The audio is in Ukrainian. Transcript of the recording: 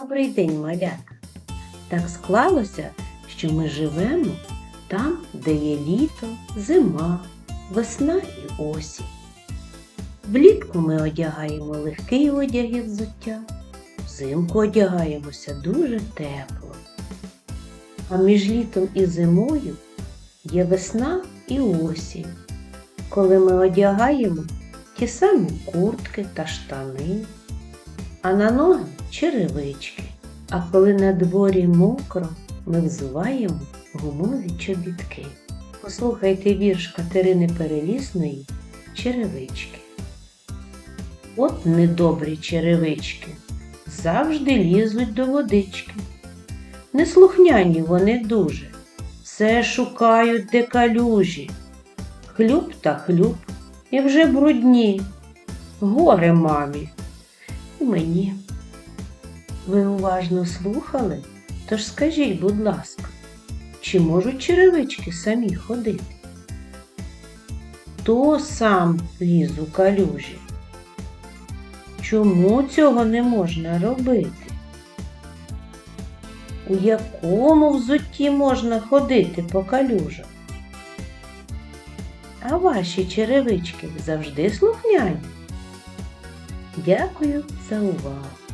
Добрий день, малятка. Так склалося, що ми живемо там, де є літо, зима, весна і осінь. Влітку ми одягаємо легкий одяг і взуття, взимку одягаємося дуже тепло. А між літом і зимою є весна і осінь, коли ми одягаємо ті самі куртки та штани, а на ноги черевички. А коли на дворі мокро, ми взуваємо гумові чобітки. Послухайте вірш Катерини Перелісної Черевички. От недобрі черевички завжди лізуть до водички. Неслухняні вони дуже, все шукають де калюжі. Хлюб та хлюб, і вже брудні. Горе мамі і мені. Ви уважно слухали? Тож скажіть, будь ласка, чи можуть черевички самі ходити? Хто сам ліз у калюжі? Чому цього не можна робити? У якому взутті можна ходити по калюжах? А ваші черевички завжди слухняні? Дякую за увагу!